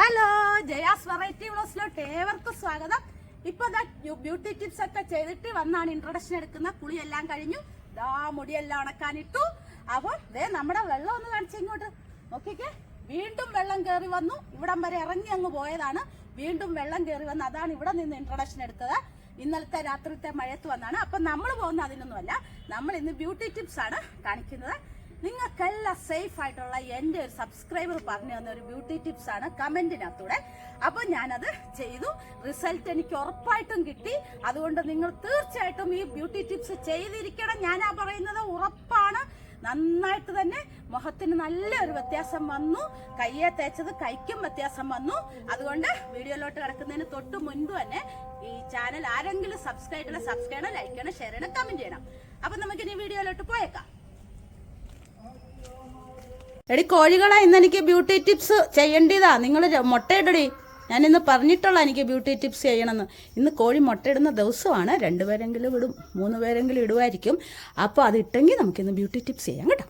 Hello Jaya's variety വ്ളോസിലോട്ട് ഏവർക്കും സ്വാഗതം. ഇപ്പൊ ബ്യൂട്ടി ടിപ്സ് ഒക്കെ ചെയ്തിട്ട് വന്നാണ് ഇൻട്രൊഡക്ഷൻ എടുക്കുന്ന കുളിയെല്ലാം കഴിഞ്ഞു. ദാ മുടിയെല്ലാം ഉണക്കാനിട്ടു. അപ്പം ദേ നമ്മുടെ വെള്ളം ഒന്ന് കാണിച്ചു ഇങ്ങോട്ട്. നോക്കിക്കേ. വീണ്ടും വെള്ളം കയറി വന്നു. ഇവിടം വരെ ഇറങ്ങി അങ്ങ് പോയതാണ്. വീണ്ടും വെള്ളം കയറി വന്നു അതാണ് ഇവിടെ നിന്ന് ഇൻട്രൊഡക്ഷൻ എടുത്തത്. ഇന്നലത്തെ രാത്രിത്തെ മഴയത്ത് വന്നാണ്. അപ്പൊ നമ്മൾ പോകുന്ന അതിനൊന്നുമല്ല. നമ്മൾ ഇന്ന് ബ്യൂട്ടി ടിപ്സ് ആണ് കാണിക്കുന്നത്. നിങ്ങൾക്കെല്ലാം സേഫ് ആയിട്ടുള്ള എന്റെ ഒരു സബ്സ്ക്രൈബർ പറഞ്ഞു തന്ന ഒരു ബ്യൂട്ടി ടിപ്സ് ആണ് കമന്റിനകത്തൂടെ. അപ്പോൾ ഞാനത് ചെയ്തു. റിസൾട്ട് എനിക്ക് ഉറപ്പായിട്ടും കിട്ടി. അതുകൊണ്ട് നിങ്ങൾ തീർച്ചയായിട്ടും ഈ ബ്യൂട്ടി ടിപ്സ് ചെയ്തിരിക്കണം. ഞാനാ പറയുന്നത് ഉറപ്പാണ്. നന്നായിട്ട് തന്നെ മുഖത്തിന് നല്ലൊരു വ്യത്യാസം വന്നു. കയ്യെ തേച്ചത് കൈക്കും വ്യത്യാസം വന്നു. അതുകൊണ്ട് വീഡിയോയിലോട്ട് കിടക്കുന്നതിന് തൊട്ട് മുൻപ് തന്നെ ഈ ചാനൽ ആരെങ്കിലും സബ്സ്ക്രൈബ് ചെയ്യണം സബ്സ്ക്രൈബ് ചെയ്യണം ലൈക്ക് ചെയ്യണം ഷെയർ ചെയ്യണം കമന്റ് ചെയ്യണം. അപ്പൊ നമുക്ക് ഇനി വീഡിയോയിലോട്ട് പോയേക്കാം. എടി കോഴികളെ ഇന്ന് എനിക്ക് ബ്യൂട്ടി ടിപ്സ് ചെയ്യേണ്ടതാ. നിങ്ങൾ മുട്ടയിടടി ഞാൻ ഇന്ന് പറഞ്ഞിട്ടുള്ള എനിക്ക് ബ്യൂട്ടി ടിപ്സ് ചെയ്യണമെന്ന്. ഇന്ന് കോഴി മുട്ടയിടുന്ന ദിവസമാണ്. രണ്ടുപേരെങ്കിലും ഇടും മൂന്ന് പേരെങ്കിലും ഇടുമായിരിക്കും അപ്പോൾ അത് ഇട്ടെങ്കിൽ നമുക്കിന്ന് ബ്യൂട്ടി ടിപ്സ് ചെയ്യാം കേട്ടോ.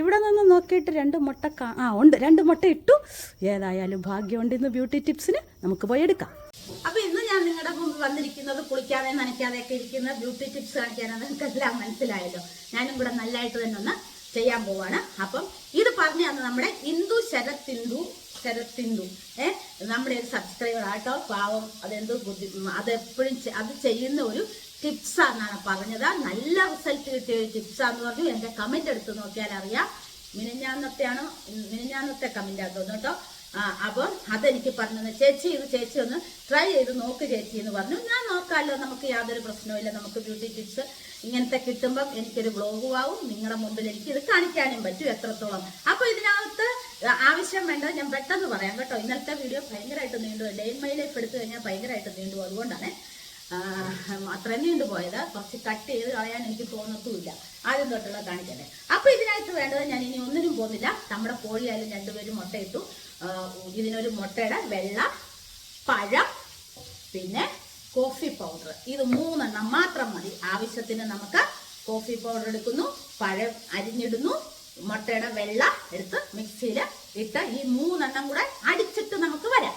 ഇവിടെ നിന്ന് നോക്കിയിട്ട് രണ്ട് മുട്ട ആ ഉണ്ട്. രണ്ട് മുട്ട ഇട്ടു. ഏതായാലും ഭാഗ്യമുണ്ട് ഇന്ന് ബ്യൂട്ടി ടിപ്സിന് നമുക്ക് പോയി എടുക്കാം. അപ്പൊ ഇന്ന് ഞാൻ നിങ്ങളുടെ മുമ്പ് വന്നിരിക്കുന്നത് കുളിക്കാതെ നനയ്ക്കാതെ ഒക്കെ ഇരിക്കുന്ന ബ്യൂട്ടി ടിപ്സ് കാണിക്കാനാണ്. നിങ്ങൾക്ക് എല്ലാം മനസ്സിലായല്ലോ. ഞാനും കൂടെ നല്ലതായിട്ട് തന്നെ ഒന്ന് ചെയ്യാൻ പോവാണ്. അപ്പം ഇത് പറഞ്ഞു തന്ന നമ്മുടെ ഇന്ദു ശരത്തിന്ദു ശരത്തിന്ദു. ഏഹ് നമ്മുടെ ഒരു സബ്സ്ക്രൈബർ ആട്ടോ പാവം അതെന്തോ ബുദ്ധി അതെപ്പോഴും അത് ചെയ്യുന്ന ഒരു ടിപ്സ് എന്നാണ് പറഞ്ഞത്. നല്ല റിസൾട്ട് കിട്ടിയ ഒരു ടിപ്സാന്ന് പറഞ്ഞു. എന്റെ കമന്റ് എടുത്ത് നോക്കിയാൽ അറിയാം. മിനിഞ്ഞാന്നത്തെയാണോ മിനിഞ്ഞാന്നത്തെ കമന്റ് തോന്നുന്നു കേട്ടോ. ആ അപ്പം അതെനിക്ക് പറഞ്ഞത്. ചേച്ചി ഇത് ചേച്ചി ഒന്ന് ട്രൈ ചെയ്ത് നോക്ക് ചേച്ചി എന്ന് പറഞ്ഞു. ഞാൻ നോക്കാമല്ലോ നമുക്ക് യാതൊരു പ്രശ്നവും നമുക്ക് ബ്യൂട്ടി ടിപ്സ് ഇങ്ങനത്തെ കിട്ടുമ്പം എനിക്കൊരു ബ്ലോഗും ആവും. നിങ്ങളുടെ മുമ്പിൽ എനിക്ക് ഇത് കാണിക്കാനും പറ്റും എത്രത്തോളം. അപ്പൊ ഇതിനകത്ത് ആവശ്യം വേണ്ടത് ഞാൻ പെട്ടെന്ന് പറയാം കേട്ടോ. ഇന്നത്തെ വീഡിയോ ഭയങ്കരമായിട്ട് നീണ്ടു ഡെയിൻ മൈ ലൈഫ് എടുത്തു കഴിഞ്ഞാൽ ഭയങ്കരമായിട്ട് നീണ്ടു അതുകൊണ്ടാണ് അത്ര നീണ്ടുപോയത് കുറച്ച് കട്ട് ചെയ്ത് കളയാൻ എനിക്ക് തോന്നത്തുമില്ല. ആദ്യം തൊട്ടുള്ള കാണിക്കട്ടെ. അപ്പൊ ഇതിനായിട്ട് വേണ്ടത് ഞാൻ ഇനി ഒന്നിനും പോകുന്നില്ല. നമ്മുടെ കോഴിയായാലും രണ്ടുപേരും മുട്ടയിട്ടു. ഇതിനൊരു മുട്ടയുടെ വെള്ള പഴം പിന്നെ കോഫി പൗഡർ. ഇത് മൂന്നെണ്ണം മാത്രം മതി. ആവശ്യത്തിന് നമുക്ക് കോഫി പൗഡർ എടുക്കുന്നു പഴം അരിഞ്ഞിടുന്നു മുട്ടയുടെ വെള്ള എടുത്ത് മിക്സിയിൽ ഇട്ട് ഈ മൂന്നെണ്ണം കൂടെ അടിച്ചിട്ട് നമുക്ക് വരാം.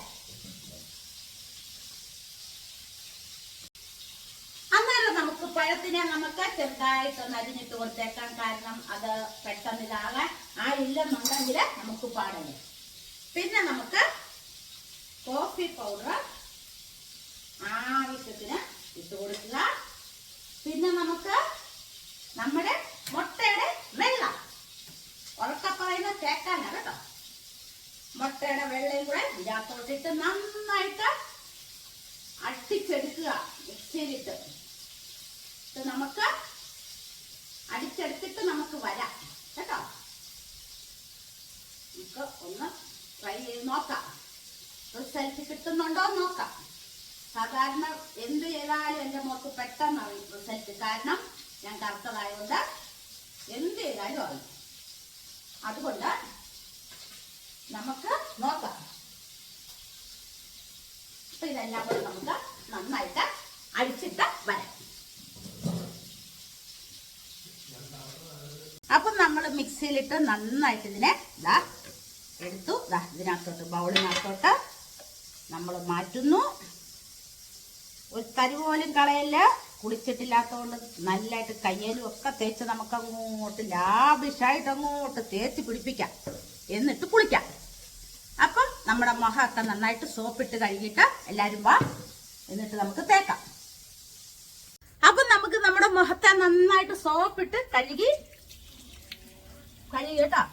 അന്നേരം നമുക്ക് പഴത്തിനെ നമുക്ക് ചെറുതായിട്ടൊന്ന് അരിഞ്ഞിട്ട് കൊടുത്തേക്കാം. കാരണം അത് പെട്ടെന്ന് ഇതാകാൻ ഇല്ലെന്നുണ്ടെങ്കിൽ നമുക്ക് പാടില്ല. പിന്നെ നമുക്ക് കോഫി പൗഡർ ആവശ്യത്തിന് ഇട്ട് കൊടുക്കുക. പിന്നെ നമുക്ക് നമ്മുടെ മുട്ടയുടെ വെള്ളം. ഉറക്ക പറയുന്ന കേക്കാനാണ് കേട്ടോ. മുട്ടയുടെ വെള്ളയും കൂടെ ഇതിനകത്തോട്ടിട്ട് നന്നായിട്ട് അടിച്ചെടുക്കുക. മിക്സിയിലിട്ട്. ഇത് നമുക്ക് അടിച്ചെടുത്തിട്ട് നമുക്ക് വരാം. കേട്ടോ. നമുക്ക് ഒന്ന് ട്രൈ ചെയ്ത് നോക്കാം. റിസൾട്ട് കിട്ടുന്നുണ്ടോ നോക്കാം. സാധാരണ എന്ത് ചെയ്താലും എന്റെ മോക്ക് പെട്ടെന്ന് അറിയും റിസൾട്ട് കാരണം ഞാൻ കറുത്തതായതുകൊണ്ട് എന്ത് ചെയ്താലും അറിയും. അതുകൊണ്ട് നമുക്ക് നോക്കാം. അപ്പൊ ഇതെല്ലാം കൂടെ നമുക്ക് നന്നായിട്ട് അടിച്ചിട്ട് വരാം. അപ്പം നമ്മൾ മിക്സിയിലിട്ട് നന്നായിട്ട് ഇതിനെ ഇതാ എടുത്തു. ഇതാ ഇതിനകത്തോട്ട് ബൗളിനകത്തോട്ട് നമ്മൾ മാറ്റുന്നു. ഒരു തരി പോലും കളയല്ല. കുളിച്ചിട്ടില്ലാത്തതുകൊണ്ട് നല്ലതായിട്ട് കയ്യലും ഒക്കെ തേച്ച് നമുക്ക് അങ്ങോട്ട് ലാഭിഷായിട്ട് അങ്ങോട്ട് തേച്ച് പിടിപ്പിക്കാം. എന്നിട്ട് കുളിക്കാം. അപ്പം നമ്മുടെ മുഖമൊക്കെ നന്നായിട്ട് സോപ്പിട്ട് കഴുകിയിട്ട് എല്ലാവരും വാ. എന്നിട്ട് നമുക്ക് തേക്കാം. അപ്പം നമുക്ക് നമ്മുടെ മുഖത്തെ നന്നായിട്ട് സോപ്പിട്ട് കഴുകി കഴുകി കേട്ടോ.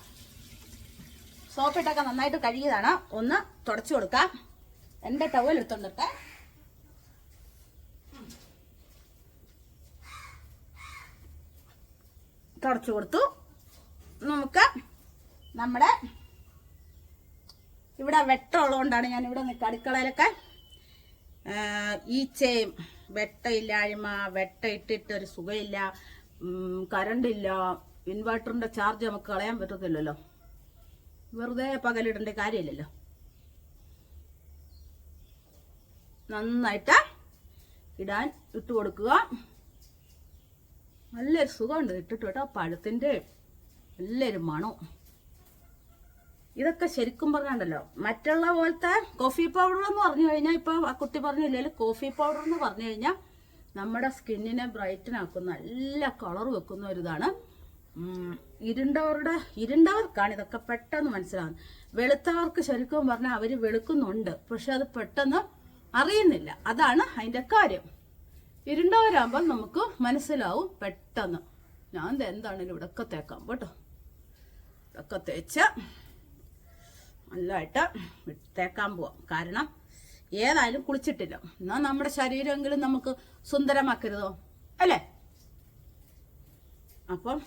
സോപ്പിട്ടൊക്കെ നന്നായിട്ട് കഴുകിയതാണ്. ഒന്ന് തുടച്ചു കൊടുക്കാം. എന്റെ ടവൽ എടുത്തോണ്ടിട്ടെ. തുടച്ചു കൊടുത്തു. നമുക്ക് നമ്മുടെ ഇവിടെ വെട്ടമുള്ളതുകൊണ്ടാണ് ഞാൻ ഇവിടെ നിൽക്കുക. അടുക്കളയിലൊക്കെ ഈച്ചയും വെട്ടയില്ലായ്മ വെട്ട ഇട്ടിട്ട് ഒരു സുഖമില്ല കരണ്ടില്ല ഇൻവെർട്ടറിന്റെ ചാർജ് നമുക്ക് കളയാൻ പറ്റത്തില്ലല്ലോ. വെറുതെ പകലിടേണ്ട കാര്യമില്ലല്ലോ. നന്നായിട്ട് ഇടാൻ ഇട്ട് കൊടുക്കുക നല്ലൊരു സുഖമുണ്ട്. ഇട്ടിട്ട് കേട്ടോ പഴത്തിന്റെ നല്ലൊരു മണം. ഇതൊക്കെ ശരിക്കും പറഞ്ഞാണ്ടല്ലോ മറ്റുള്ള പോലത്തെ കോഫി പൗഡർ എന്ന് പറഞ്ഞു കഴിഞ്ഞാൽ ഇപ്പൊ ആ കുട്ടി പറഞ്ഞില്ലെങ്കിൽ കോഫി പൗഡർ എന്ന് പറഞ്ഞു കഴിഞ്ഞാൽ നമ്മുടെ സ്കിന്നിനെ ബ്രൈറ്റൻ ആക്കുന്ന നല്ല കളർ വെക്കുന്ന ഒരു ഇതാണ് ഇരുണ്ടവരുടെ ഇരുണ്ടവർക്കാണ് ഇതൊക്കെ പെട്ടെന്ന് മനസ്സിലാവുന്നത്. വെളുത്തവർക്ക് ശരിക്കും പറഞ്ഞാൽ അവർ വെളുക്കുന്നുണ്ട് പക്ഷെ അത് പെട്ടെന്ന് അറിയുന്നില്ല. അതാണ് അതിന്റെ കാര്യം. ഇരുണ്ടവരാകുമ്പോൾ നമുക്ക് മനസ്സിലാവും പെട്ടെന്ന്. ഞാൻ എന്താണെങ്കിലും ഇവിടെയൊക്കെ തേക്കാം കേട്ടോ. ഇതൊക്കെ തേച്ച് നല്ലതായിട്ട് തേക്കാൻ പോവാം. കാരണം ഏതായാലും കുളിച്ചിട്ടില്ല. എന്നാൽ നമ്മുടെ ശരീരമെങ്കിലും നമുക്ക് സുന്ദരമാക്കരുതോ? അല്ലേ? അപ്പം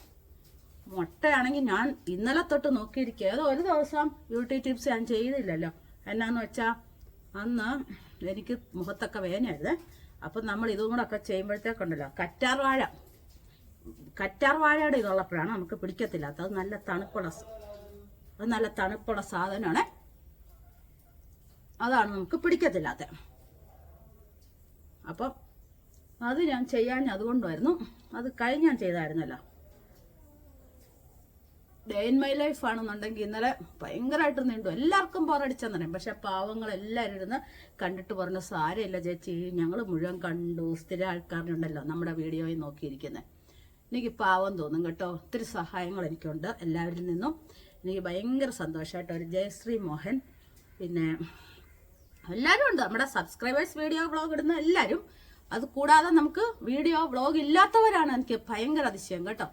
മുട്ടയാണെങ്കിൽ ഞാൻ ഇന്നലെ തൊട്ട് നോക്കിയിരിക്കുക. ഏതോ ഒരു ദിവസം ബ്യൂട്ടി ടിപ്സ് ഞാൻ ചെയ്തില്ലല്ലോ. എന്നാന്ന് വെച്ചാൽ അന്ന് എനിക്ക് മുഖത്തൊക്കെ വേദനയായിരുന്നേ. അപ്പം നമ്മൾ ഇതും കൂടെ ഒക്കെ ചെയ്യുമ്പോഴത്തേക്കുണ്ടല്ലോ കറ്റാർ വാഴ. കറ്റാർ വാഴയുടെ ഇതുള്ളപ്പോഴാണ് നമുക്ക് പിടിക്കത്തില്ലാത്ത അത് നല്ല തണുപ്പുള്ള അത് നല്ല തണുപ്പുള്ള സാധനമാണ്. അതാണ് നമുക്ക് പിടിക്കത്തില്ലാത്ത. അപ്പം അത് ഞാൻ ചെയ്യാൻ അതുകൊണ്ടായിരുന്നു. അത് കഴിഞ്ഞ് ഞാൻ ചെയ്തായിരുന്നല്ലോ. ഡേ ഇൻ മൈ ലൈഫ് ആണെന്നുണ്ടെങ്കിൽ ഇന്നലെ ഭയങ്കരമായിട്ട് നീണ്ടു. എല്ലാവർക്കും ബോറടിച്ചെന്ന് പറയും. പക്ഷെ പാവങ്ങളെല്ലാവരും ഇരുന്ന് കണ്ടിട്ട് പറഞ്ഞു സാരമില്ല ചേച്ചി ഞങ്ങൾ മുഴുവൻ കണ്ടു. സ്ഥിര ആൾക്കാരുണ്ടല്ലോ നമ്മുടെ വീഡിയോയിൽ നോക്കിയിരിക്കുന്നത് എനിക്ക് പാവം തോന്നും കേട്ടോ. ഒത്തിരി സഹായങ്ങൾ എനിക്കുണ്ട് എല്ലാവരിൽ നിന്നും. എനിക്ക് ഭയങ്കര സന്തോഷമായിട്ട് ഒരു ജയശ്രീ മോഹൻ പിന്നെ എല്ലാവരും ഉണ്ട്. നമ്മുടെ സബ്സ്ക്രൈബേഴ്സ് വീഡിയോ വ്ളോഗ് ഇടുന്ന എല്ലാവരും. അത് കൂടാതെ നമുക്ക് വീഡിയോ വ്ളോഗ് ഇല്ലാത്തവരാണ്. എനിക്ക് ഭയങ്കര അതിശയം കേട്ടോ.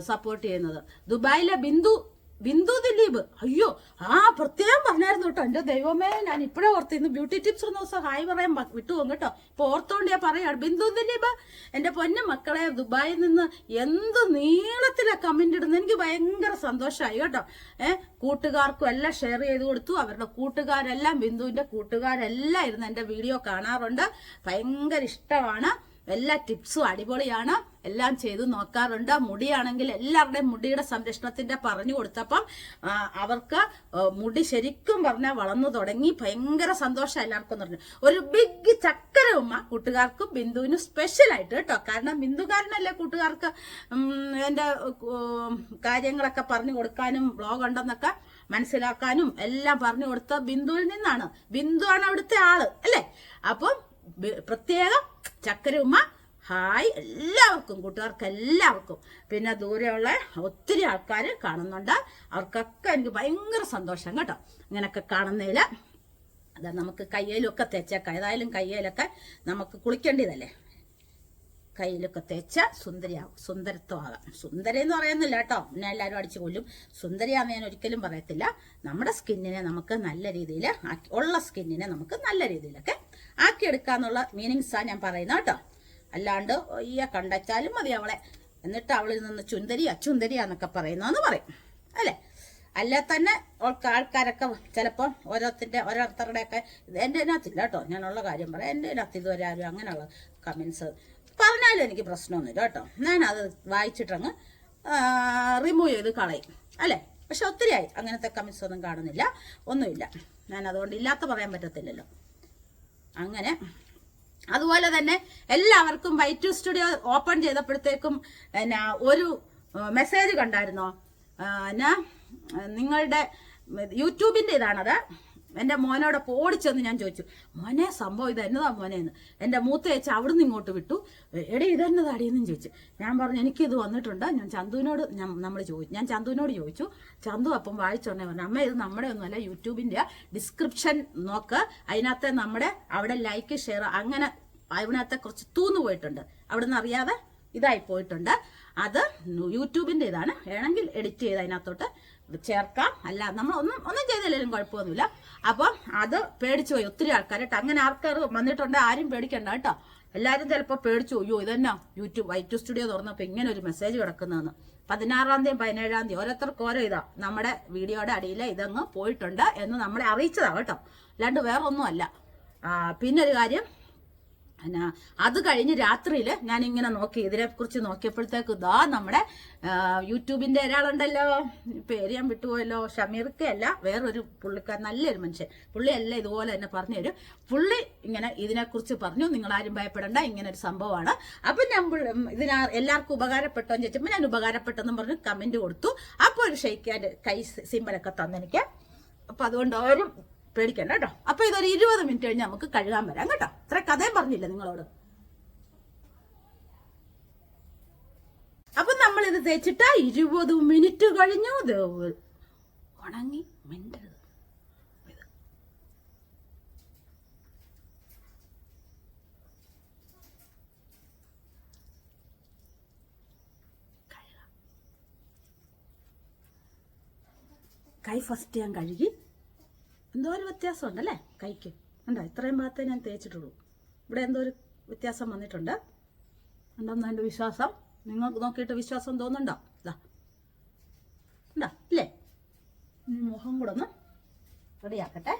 സപ്പോർട്ട് ചെയ്യുന്നത്. ദുബായിലെ ബിന്ദു ബിന്ദു ദിലീപ്. അയ്യോ ആ പ്രത്യേകം പറഞ്ഞായിരുന്നു കേട്ടോ. എന്റെ ദൈവമേ ഞാൻ ഇപ്പോഴേ ഓർത്തിരുന്നു. ബ്യൂട്ടി ടിപ്സ് ഒരു ദിവസം ഹായ് പറയാൻ വിട്ടു പോകും കേട്ടോ. ഇപ്പൊ ഓർത്തോണ്ട് ഞാൻ പറയാണ് ബിന്ദു ദിലീപ് എന്റെ പൊന്നു മക്കളെ ദുബായിൽ നിന്ന് എന്ത് നീളത്തിലെ കമന്റ് ഇടുന്നു എനിക്ക് ഭയങ്കര സന്തോഷമായി കേട്ടോ. ഏഹ് കൂട്ടുകാർക്കും എല്ലാം ഷെയർ ചെയ്ത് കൊടുത്തു. അവരുടെ കൂട്ടുകാരെല്ലാം ബിന്ദുവിന്റെ കൂട്ടുകാരെല്ലാം ഇരുന്ന് എന്റെ വീഡിയോ കാണാറുണ്ട്. ഭയങ്കര ഇഷ്ടമാണ്. എല്ലാ ടിപ്സും അടിപൊളിയാണ്. എല്ലാം ചെയ്തു നോക്കാറുണ്ട്. മുടിയാണെങ്കിൽ എല്ലാവരുടെയും മുടിയുടെ സംരക്ഷണത്തിന്റെ പറഞ്ഞു കൊടുത്തപ്പം അവർക്ക് മുടി ശരിക്കും പറഞ്ഞാൽ വളർന്നു തുടങ്ങി. ഭയങ്കര സന്തോഷം എല്ലാവർക്കും പറഞ്ഞു. ഒരു ബിഗ് ചക്കര ഉമ്മ കൂട്ടുകാർക്കും ബിന്ദുവിനും സ്പെഷ്യൽ ആയിട്ട് കേട്ടോ. കാരണം ബിന്ദുകാരനല്ലേ കൂട്ടുകാർക്ക് എന്റെ കാര്യങ്ങളൊക്കെ പറഞ്ഞു കൊടുക്കാനും ബ്ലോഗ് ഉണ്ടെന്നൊക്കെ മനസ്സിലാക്കാനും എല്ലാം പറഞ്ഞു കൊടുത്ത ബിന്ദുവിൽ നിന്നാണ്. ബിന്ദു ആണ് അവിടുത്തെ ആൾ അല്ലേ? അപ്പം പ്രത്യേകം ചക്കരമ്മ ഹായ് എല്ലാവർക്കും കൂട്ടുകാർക്ക് എല്ലാവർക്കും പിന്നെ ദൂരെയുള്ള ഒത്തിരി ആൾക്കാർ കാണുന്നുണ്ട്. അവർക്കൊക്കെ എനിക്ക് ഭയങ്കര സന്തോഷം കേട്ടോ. ഇങ്ങനെയൊക്കെ കാണുന്നതിൽ അതാ നമുക്ക് കയ്യിലൊക്കെ തേച്ചേക്കാം. ഏതായാലും കയ്യിലൊക്കെ നമുക്ക് കുളിക്കേണ്ടതല്ലേ? കയ്യിലൊക്കെ തേച്ച സുന്ദരിയാവും സുന്ദരത്വമാകാം. സുന്ദരി എന്ന് പറയുന്നില്ല കേട്ടോ. എന്നെ എല്ലാവരും അടിച്ചു കൊല്ലും. സുന്ദരിയാന്ന് ഞാൻ ഒരിക്കലും പറയത്തില്ല. നമ്മുടെ സ്കിന്നിനെ നമുക്ക് നല്ല രീതിയിൽ ഉള്ള സ്കിന്നിനെ നമുക്ക് നല്ല രീതിയിലൊക്കെ ആക്കിയെടുക്കാന്നുള്ള മീനിങ്സാണ് ഞാൻ പറയുന്നത് കേട്ടോ. അല്ലാണ്ട് ഒയ്യ കണ്ടച്ചാലും മതി അവളെ. എന്നിട്ട് അവളിൽ നിന്ന് ചുന്ദരിയാ ചുന്ദരിയാന്നൊക്കെ പറയുന്നതെന്ന് പറയും. അല്ലേ? അല്ല തന്നെ ആൾക്കാരൊക്കെ ചിലപ്പോൾ ഓരോരുത്തരുടെ ഓരോരുത്തരുടെയൊക്കെ എന്റെ ഇതിനകത്തില്ല കേട്ടോ. ഞാനുള്ള കാര്യം പറയാം. എന്റെ ഇതിനകത്ത് ഇതുവരെ ആരും അങ്ങനെയുള്ള കമൻസ് പറഞ്ഞാലും എനിക്ക് പ്രശ്നമൊന്നുമില്ല കേട്ടോ. ഞാനത് വായിച്ചിട്ടങ്ങ് റിമൂവ് ചെയ്ത് കളയും. അല്ലേ? പക്ഷെ ഒത്തിരിയായി. അങ്ങനത്തെ കമൻസ് ഒന്നും കാണുന്നില്ല. ഒന്നുമില്ല. ഞാൻ അതുകൊണ്ട് ഇല്ലാത്ത പറയാൻ പറ്റത്തില്ലല്ലോ. അങ്ങനെ. അതുപോലെ തന്നെ എല്ലാവർക്കും വൈറ്റ് സ്റ്റുഡിയോ ഓപ്പൺ ചെയ്തപ്പോഴത്തേക്കും എന്നാ ഒരു മെസ്സേജ് കണ്ടായിരുന്നോ? എന്നാ നിങ്ങളുടെ യൂട്യൂബിന്റെ ഇതാണത് എന്റെ മോനോടൊപ്പം പോടിച്ചെന്ന് ഞാൻ ചോദിച്ചു മോനെ സംഭവം ഇത് എന്നതാ മോനെ എന്ന്? എന്റെ മൂത്ത ചേച്ചി അവിടുന്ന് ഇങ്ങോട്ട് വിട്ടു. എടി ഇതെന്നതാടിയെന്നും ചോദിച്ചു. ഞാൻ പറഞ്ഞു എനിക്കിത് വന്നിട്ടുണ്ട്. ഞാൻ ചന്തുവിനോട് നമ്മൾ ചോദിച്ചു ഞാൻ ചന്തുവിനോട് ചോദിച്ചു. ചന്തു അപ്പം വായിച്ചോണ്ടേ പറഞ്ഞു അമ്മ ഇത് നമ്മുടെ ഒന്നുമല്ല യൂട്യൂബിന്റെ ഡിസ്ക്രിപ്ഷൻ നോക്ക്. അതിനകത്ത് നമ്മുടെ അവിടെ ലൈക്ക് ഷെയർ അങ്ങനെ അതിനകത്തെ കുറച്ച് തൂന്നു പോയിട്ടുണ്ട്. അവിടെ നിന്ന് അറിയാതെ ഇതായി പോയിട്ടുണ്ട്. അത് യൂട്യൂബിന്റെ ഇതാണ് വേണമെങ്കിൽ എഡിറ്റ് ചെയ്ത് അതിനകത്തോട്ട് ചേർക്കാം. അല്ല നമ്മൾ ഒന്നും ഒന്നും ചെയ്തില്ലെങ്കിലും കുഴപ്പമൊന്നുമില്ല. അപ്പം അത് പേടിച്ചു പോയി. ഒത്തിരി ആൾക്കാർ കേട്ടോ അങ്ങനെ ആൾക്കാർ വന്നിട്ടുണ്ട്. ആരും പേടിക്കണ്ട കേട്ടോ. എല്ലാവരും ചിലപ്പോൾ പേടിച്ചു. അയ്യോ ഇതന്നെ? യൂട്യൂബ് വൈറ്റ് സ്റ്റുഡിയോ തുറന്നപ്പോൾ ഇങ്ങനെ ഒരു മെസ്സേജ് കിടക്കുന്നതെന്ന്. പതിനാറാം തീയതി പതിനേഴാം തീയതി ഓരോരുത്തർക്ക് ഓരോ ഇതാ. നമ്മുടെ വീഡിയോയുടെ അടിയിൽ ഇതങ്ങ് പോയിട്ടുണ്ട് എന്ന് നമ്മളെ അറിയിച്ചതാണ് കേട്ടോ. അല്ലാണ്ട് വേറൊന്നും അല്ല ആ, പിന്നൊരു കാര്യം എന്നാ അത് കഴിഞ്ഞ് രാത്രിയിൽ ഞാൻ ഇങ്ങനെ നോക്കി ഇതിനെക്കുറിച്ച് നോക്കിയപ്പോഴത്തേക്ക് ഇതാ നമ്മുടെ യൂട്യൂബിന്റെ ഒരാളുണ്ടല്ലോ. പേര് ഞാൻ വിട്ടുപോയല്ലോ. ഷമീർക്കയല്ല വേറൊരു പുള്ളിക്കാർ നല്ലൊരു മനുഷ്യൻ. പുള്ളിയല്ല ഇതുപോലെ തന്നെ പറഞ്ഞു തരും പുള്ളി ഇങ്ങനെ ഇതിനെക്കുറിച്ച് പറഞ്ഞു. നിങ്ങൾ ആരും ഭയപ്പെടേണ്ട ഇങ്ങനെ ഒരു സംഭവമാണ്. അപ്പം ഞാൻ ഇതിനാ എല്ലാവർക്കും ഉപകാരപ്പെട്ടോ എന്ന് ചോദിച്ചപ്പോൾ ഞാൻ ഉപകാരപ്പെട്ടെന്നും പറഞ്ഞ് കമന്റ് കൊടുത്തു. അപ്പോൾ ഒരു ഷെയ്ക്കാന്റെ കൈ സിമ്പലൊക്കെ തന്നെനിക്ക്. അപ്പൊ അതുകൊണ്ട് ആരും പേടിക്കണ്ട കേട്ടോ. അപ്പൊ ഇതൊരു ഇരുപത് മിനിറ്റ് കഴിഞ്ഞ് നമുക്ക് കഴുകാൻ വരാം കേട്ടോ. ഇത്ര കഥയും പറഞ്ഞില്ല നിങ്ങളോട്? അപ്പൊ നമ്മൾ ഇത് തേച്ചിട്ട് ഇരുപത് മിനിറ്റ് കഴിഞ്ഞു. ഉണങ്ങി മിണ്ടരുത്. കൈ ഫസ്റ്റ് ഞാൻ കഴുകി. എന്തോ ഒരു വ്യത്യാസം ഉണ്ടല്ലേ കൈക്ക്. ഉണ്ടോ ഇത്രയും ഭാഗത്തേ ഞാൻ തേച്ചിട്ടുള്ളൂ. ഇവിടെ എന്തോ ഒരു വ്യത്യാസം വന്നിട്ടുണ്ട്. ഉണ്ടെന്ന് എന്റെ വിശ്വാസം? നിങ്ങൾ നോക്കിയിട്ട് വിശ്വാസം തോന്നുന്നുണ്ടോ? ഇതാ ഉണ്ടോ ഇല്ലേ? മുഖം കൂടെ ഒന്ന് റെഡിയാക്കട്ടെ.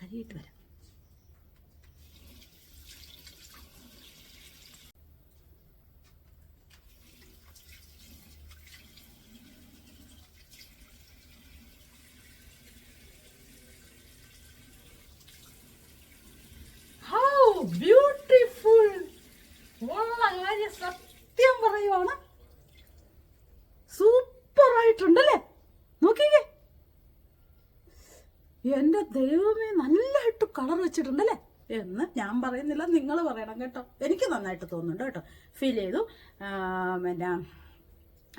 കഴുകിയിട്ട് വരാം. എന്റെ ദൈവമേ നല്ലതായിട്ട് കളർ വെച്ചിട്ടുണ്ടല്ലേ? എന്ന് ഞാൻ പറയുന്നില്ല നിങ്ങൾ പറയണം കേട്ടോ. എനിക്ക് നന്നായിട്ട് തോന്നുന്നുണ്ട് കേട്ടോ. ഫീൽ ചെയ്തു. പിന്നെ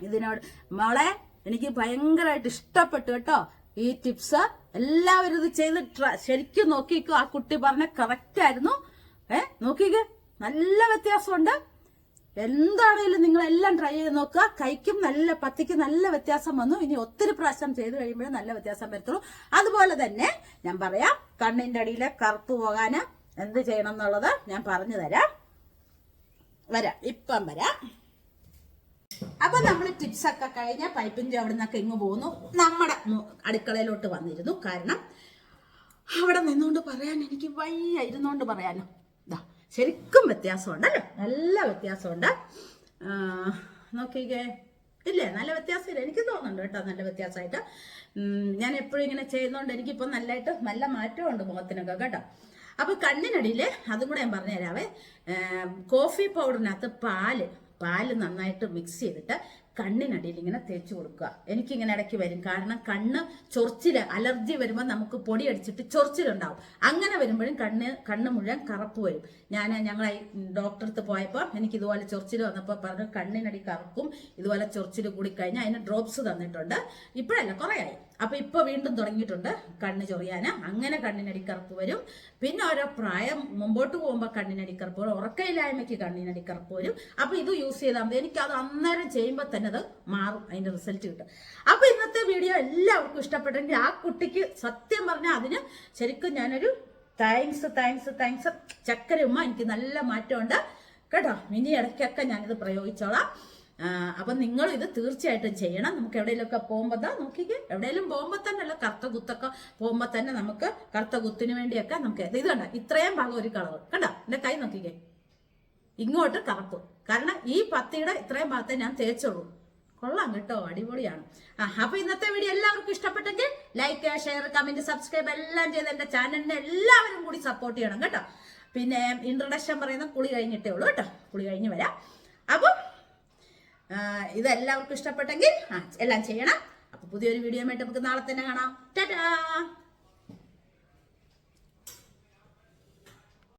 ഇതിനോട് മോളെ എനിക്ക് ഭയങ്കരമായിട്ട് ഇഷ്ടപ്പെട്ടു കേട്ടോ. ഈ ടിപ്സ് എല്ലാവരും ഇത് ചെയ്ത് ശരിക്കും നോക്കിക്കോ ആ കുട്ടി പറഞ്ഞ കറക്റ്റ് ആയിരുന്നു. ഏ നോക്കിക്കേ. നല്ല വ്യത്യാസമുണ്ട്. എന്താണേലും നിങ്ങൾ എല്ലാം ട്രൈ ചെയ്ത് നോക്കുക. കൈക്കും നല്ല പത്തിക്ക് നല്ല വ്യത്യാസം വന്നു. ഇനി ഒത്തിരി പ്രാവശ്യം ചെയ്ത് കഴിയുമ്പോഴേ നല്ല വ്യത്യാസം വരത്തുള്ളൂ. അതുപോലെ തന്നെ ഞാൻ പറയാം കണ്ണിന്റെ അടിയിലെ കറുപ്പ് പോകാന് എന്ത് ചെയ്യണം എന്നുള്ളത് ഞാൻ പറഞ്ഞു തരാം. വരാം ഇപ്പം വരാം. അപ്പൊ നമ്മൾ ടിപ്സ് ഒക്കെ കഴിഞ്ഞ പൈപ്പിന്റെ അവിടെ നിന്നൊക്കെ ഇങ്ങ് പോകുന്നു നമ്മുടെ അടുക്കളയിലോട്ട് വന്നിരുന്നു. കാരണം അവിടെ നിന്നുകൊണ്ട് പറയാൻ എനിക്ക് വയ്യ. ഇരുന്നുകൊണ്ട് പറയാനോ. ശരിക്കും വ്യത്യാസമുണ്ടല്ലോ നല്ല വ്യത്യാസമുണ്ട്. നോക്കിക്കേ. ഇല്ലേ? നല്ല വ്യത്യാസമില്ല. എനിക്ക് തോന്നുന്നുണ്ട് കേട്ടോ നല്ല വ്യത്യാസമായിട്ട്. ഞാൻ എപ്പോഴും ഇങ്ങനെ ചെയ്യുന്നതുകൊണ്ട് എനിക്കിപ്പോൾ നല്ലതായിട്ട് നല്ല മാറ്റമുണ്ട് മുഖത്തിനൊക്കെ കേട്ടോ. അപ്പൊ കണ്ണിനടിയിൽ അതും കൂടെ ഞാൻ പറഞ്ഞുതരാവേ. കോഫി പൗഡറിനകത്ത് പാൽ പാൽ നന്നായിട്ട് മിക്സ് ചെയ്തിട്ട് കണ്ണിനടിയിൽ ഇങ്ങനെ തേച്ച് കൊടുക്കുക. എനിക്കിങ്ങനെ ഇടയ്ക്ക് വരും. കാരണം കണ്ണ് ചൊറിച്ചിൽ അലർജി വരുമ്പോൾ നമുക്ക് പൊടി അടിച്ചിട്ട് ചൊറിച്ചിലുണ്ടാവും. അങ്ങനെ വരുമ്പോഴും കണ്ണ് കണ്ണ് മുഴുവൻ കറുപ്പ് വരും. ഞാൻ ഞങ്ങൾ ഡോക്ടർ അടുത്ത് പോയപ്പോൾ എനിക്ക് ഇതുപോലെ ചൊറിച്ചിൽ വന്നപ്പോൾ പറഞ്ഞു കണ്ണിനടി കറക്കും ഇതുപോലെ ചൊറിച്ചിൽ കൂടി കഴിഞ്ഞാൽ അതിന് ഡ്രോപ്സ് തന്നിട്ടുണ്ട്. ഇപ്പോഴല്ല കുറേയായി. അപ്പൊ ഇപ്പൊ വീണ്ടും തുടങ്ങിയിട്ടുണ്ട്. കണ്ണ് ചൊറിയാന്. അങ്ങനെ കണ്ണിനടിക്കറുപ്പ് വരും. പിന്നെ ഓരോ പ്രായം മുമ്പോട്ട് പോകുമ്പോൾ കണ്ണിനടിക്കറുപ്പ് വരും. ഉറക്കയില്ലായ്മയ്ക്ക് കണ്ണിനടിക്കറുപ്പ് വരും. അപ്പൊ ഇത് യൂസ് ചെയ്താൽ മതി. എനിക്ക് അത് അന്നേരം ചെയ്യുമ്പോൾ തന്നെ അത് മാറും. അതിന്റെ റിസൾട്ട് കിട്ടും. അപ്പൊ ഇന്നത്തെ വീഡിയോ എല്ലാവർക്കും ഇഷ്ടപ്പെട്ടെങ്കിൽ ആ കുട്ടിക്ക് സത്യം പറഞ്ഞാൽ അതിന് ശരിക്കും ഞാനൊരു താങ്ക്സ് താങ്ക്സ് താങ്ക്സ് ചക്കര ഉമ്മ എനിക്ക് നല്ല മാറ്റമുണ്ട്. കേട്ടോ? ഇനി ഇടയ്ക്കൊക്കെ ഞാനിത് പ്രയോഗിച്ചോളാം. അപ്പൊ നിങ്ങൾ ഇത് തീർച്ചയായിട്ടും ചെയ്യണം. നമുക്ക് എവിടെയെങ്കിലുമൊക്കെ പോകുമ്പോൾ നോക്കിക്കേ. എവിടെയെങ്കിലും പോകുമ്പോൾ തന്നെ അല്ല കറുത്ത കുത്തൊക്കെ പോകുമ്പോൾ തന്നെ നമുക്ക് കറുത്ത കുത്തിന് വേണ്ടിയൊക്കെ നമുക്ക് ഇത് കണ്ട? ഇത്രയും ഭാഗം ഒരു കളർ കണ്ട? എന്റെ കൈ നോക്കിക്കേ. ഇങ്ങോട്ട് കറുപ്പ്. കാരണം ഈ പത്തിയുടെ ഇത്രയും ഭാഗത്തെ ഞാൻ തേച്ചുള്ളൂ. കൊള്ളാം കേട്ടോ. അടിപൊളിയാണ്. ആ അപ്പൊ ഇന്നത്തെ വീഡിയോ എല്ലാവർക്കും ഇഷ്ടപ്പെട്ടെങ്കിൽ ലൈക്ക് ഷെയർ കമന്റ് സബ്സ്ക്രൈബ് എല്ലാം ചെയ്ത് എന്റെ ചാനലിനെ എല്ലാവരും കൂടി സപ്പോർട്ട് ചെയ്യണം കേട്ടോ. പിന്നെ ഇൻട്രൊഡക്ഷൻ പറയുന്ന കുളി കഴിഞ്ഞിട്ടേ ഉള്ളൂ കേട്ടോ. കുളി കഴിഞ്ഞ് വരാം. അപ്പം ആ, ഇത് എല്ലാവർക്കും ഇഷ്ടപ്പെട്ടെങ്കിൽ എല്ലാം ചെയ്യണം. അപ്പൊ പുതിയൊരു വീഡിയോ ആയിട്ട് നമുക്ക് നാളെ തന്നെ കാണാം. ടാറ്റാ!